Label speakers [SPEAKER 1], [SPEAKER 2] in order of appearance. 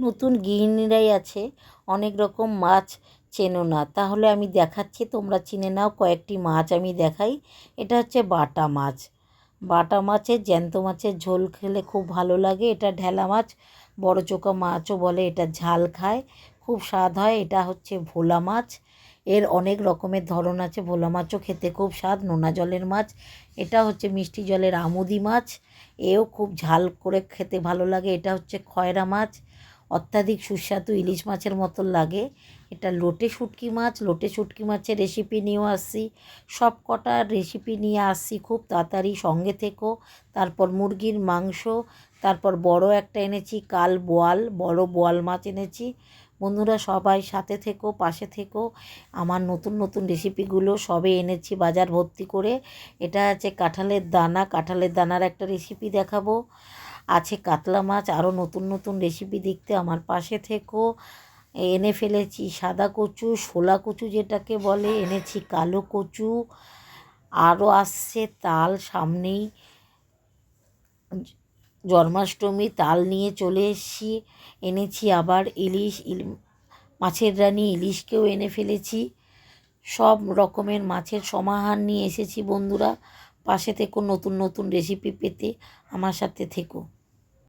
[SPEAKER 1] নতুন গৃহিণীরাই আছে, অনেক রকম মাছ চেনো না। তাহলে আমি দেখাচ্ছি, তোমরা চিনে নাও কয়েকটি মাছ আমি দেখাই। এটা হচ্ছে বাটা মাছ। বাটা মাছের জ্যান্ত মাছের ঝোল খেলে খুব ভালো লাগে। এটা ঢেলা মাছ, বড় চোকা মাছও বলে এটা ঝাল খায়। খুব স্বাদ হয়, এটা হচ্ছে ভোলা মাছ। এর অনেক রকমের ধরন আছে, ভোলা মাছও খেতে খুব স্বাদ। নোনা জলের মাছ, এটা হচ্ছে মিষ্টি জলের আমুদি মাছ। এও খুব ঝাল করে খেতে ভালো লাগে। এটা হচ্ছে খয়রা মাছ। অত্যাধিক সুস্বাদু ইলিশ মাছের মতো লাগে। এটা লোটে শুটকি মাছ, লোটে শুটকি মাছের রেসিপি নিয়েও আসছি। সব কটার রেসিপি নিয়ে আসছি খুব তাড়াতাড়ি, সঙ্গে থেকো। তারপর মুরগির মাংস, তারপর বড় একটা এনেছি কাল বোয়াল, বড় বোয়াল মাছ এনেছি। বন্ধুরা সবাই সাথে থেকো, পাশে থেকো। আমার নতুন নতুন রেসিপিগুলো সবে এনেছি বাজার ভর্তি করে। এটা আছে কাঁঠালের দানা, কাঁঠালের দানার একটা রেসিপি দেখাবো। আছে কাতলা মাছ আরও নতুন নতুন রেসিপি দেখতে আমার পাশে থেকো। এনে ফেলেছি সাদা কচু শোলা কচু যেটাকে বলে, এনেছি কালো কচু আরও আসছে তাল সামনেই। জন্মাষ্টমী, তাল নিয়ে চলে এসেছি। এনেছি আবার ইলিশ, ইল মাছের রানী ইলিশকেও এনে ফেলেছি। সব রকমের মাছের সমাহার নিয়ে এসেছি বন্ধুরা। পাশে থেকো নতুন নতুন রেসিপি পেতে। আমার সাথে থেকো।